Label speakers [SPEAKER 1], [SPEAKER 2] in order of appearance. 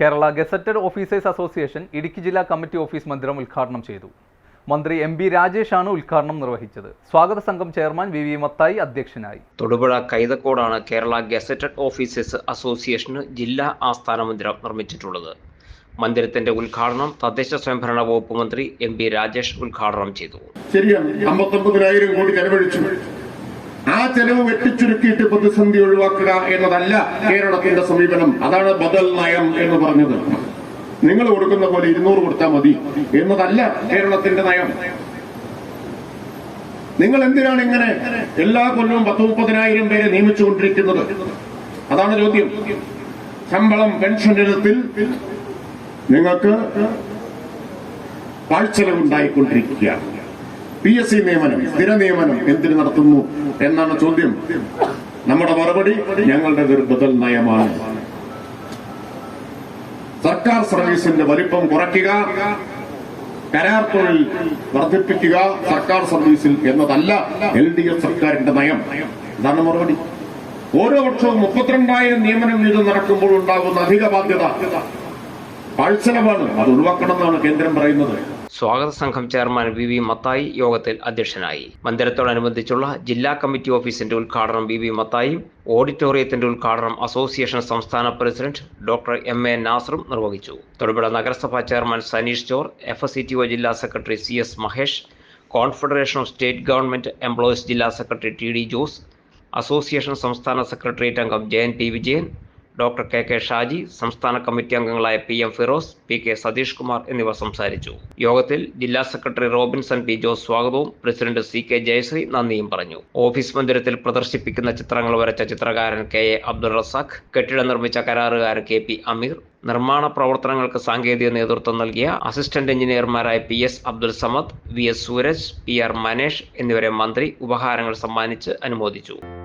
[SPEAKER 1] Kerala gazetted officers association Idukki ജില്ലാ committee office മന്ദിരം ഉദ്ഘാടനം ചെയ്തു. മന്ത്രി എം ബി രാജേഷാണ് ഉദ്ഘാടനം നിർവഹിച്ചത്. സ്വാഗത സംഘം ചെയർമാൻ വി വി മത്തായി അധ്യക്ഷനായി.
[SPEAKER 2] തൊടുപുഴ കൈതക്കോടാണ് കേരള ഗസറ്റഡ് ഓഫീസേഴ്സ് അസോസിയേഷന് ജില്ലാ ആസ്ഥാന മന്ദിരം നിർമ്മിച്ചിട്ടുള്ളത്. മന്ദിരത്തിന്റെ ഉദ്ഘാടനം തദ്ദേശ സ്വയംഭരണ വകുപ്പ് മന്ത്രി എം ബി രാജേഷ് ഉദ്ഘാടനം ചെയ്തു.
[SPEAKER 3] ശരിയാണ്. അമ്പത്തൊമ്പതിനായിരം കോടി ചെലവഴിച്ചു. ആ ചെലവ് വെട്ടിച്ചുരുക്കിയിട്ട് പ്രതിസന്ധി ഒഴിവാക്കുക എന്നതല്ല കേരളത്തിന്റെ സമീപനം. അതാണ് ബദൽ നയം എന്ന് പറഞ്ഞത്. നിങ്ങൾ കൊടുക്കുന്ന പോലെ ഇരുന്നൂറ് കൊടുത്താൽ മതി എന്നതല്ല കേരളത്തിന്റെ നയം. നിങ്ങൾ എന്തിനാണ് ഇങ്ങനെ എല്ലാ കൊല്ലവും പത്ത് മുപ്പതിനായിരം പേരെ നിയമിച്ചുകൊണ്ടിരിക്കുന്നത്? അതാണ് ചോദ്യം. ശമ്പളം പെൻഷൻ ഇനത്തിൽ നിങ്ങൾക്ക് പാഴ്ചെലവുണ്ടായിക്കൊണ്ടിരിക്കുകയാണ്. പി എസ് സി നിയമനം സ്ഥിര നിയമനം എന്തിനു നടത്തുന്നു എന്നാണ് ചോദ്യം. നമ്മുടെ മറുപടി ഞങ്ങളുടെ ഒരു ബദൽ നയമാണ്. സർക്കാർ സർവീസിന്റെ വലിപ്പം കുറയ്ക്കുക കരാർ തൊഴിൽ വർദ്ധിപ്പിക്കുക സർക്കാർ സർവീസിൽ എന്നതല്ല എൽ ഡി എഫ് സർക്കാരിന്റെ നയം. ഇതാണ് മറുപടി. ഓരോ വർഷവും മുപ്പത്തിരണ്ടായിരം നിയമനം വീതം നടക്കുമ്പോൾ ഉണ്ടാകുന്ന അധിക ബാധ്യത. പാഴ്ചലമാണ് അത് ഒഴിവാക്കണം എന്നാണ് കേന്ദ്രം പറയുന്നത്.
[SPEAKER 2] സ്വാഗത സംഘം ചെയർമാൻ വി വി മത്തായി യോഗത്തിൽ അധ്യക്ഷനായി. മന്ദിരത്തോടനുബന്ധിച്ചുള്ള ജില്ലാ കമ്മിറ്റി ഓഫീസിന്റെ ഉദ്ഘാടനം വി വി മത്തായും ഓഡിറ്റോറിയത്തിന്റെ ഉദ്ഘാടനം അസോസിയേഷൻ സംസ്ഥാന പ്രസിഡന്റ് ഡോക്ടർ എം എ നാസറും നിർവഹിച്ചു. തൊടുപുഴ നഗരസഭാ ചെയർമാൻ സനീഷ് ചോർ എഫ് എസ് ജില്ലാ secretary C S Mahesh confederation of state government employees ജില്ലാ secretary T D Jose association സംസ്ഥാന സെക്രട്ടേറിയറ്റ് അംഗം Jayan P Vijayan doctor K K Shaji സംസ്ഥാന കമ്മിറ്റി അംഗങ്ങളായ P M Firoz P K Satheesh Kumar എന്നിവർ സംസാരിച്ചു. യോഗത്തിൽ ജില്ലാ സെക്രട്ടറി റോബിൻസൺ പി ജോസ് സ്വാഗതവും പ്രസിഡന്റ് സി കെ ജയശ്രീ നന്ദിയും പറഞ്ഞു. ഓഫീസ് മന്ദിരത്തിൽ പ്രദർശിപ്പിക്കുന്ന ചിത്രങ്ങൾ വരച്ച ചിത്രകാരൻ കെ എ അബ്ദുൾ റസാഖ് കെട്ടിടം നിർമ്മിച്ച കരാറുകാരൻ കെ പി അമീർ നിർമ്മാണ പ്രവർത്തനങ്ങൾക്ക് സാങ്കേതിക നേതൃത്വം നൽകിയ assistant എഞ്ചിനീയർമാരായ P S Abdul Samad V S Sooraj P R Manesh എന്നിവരെ മന്ത്രി ഉപഹാരങ്ങൾ സമ്മാനിച്ച് അനുമോദിച്ചു.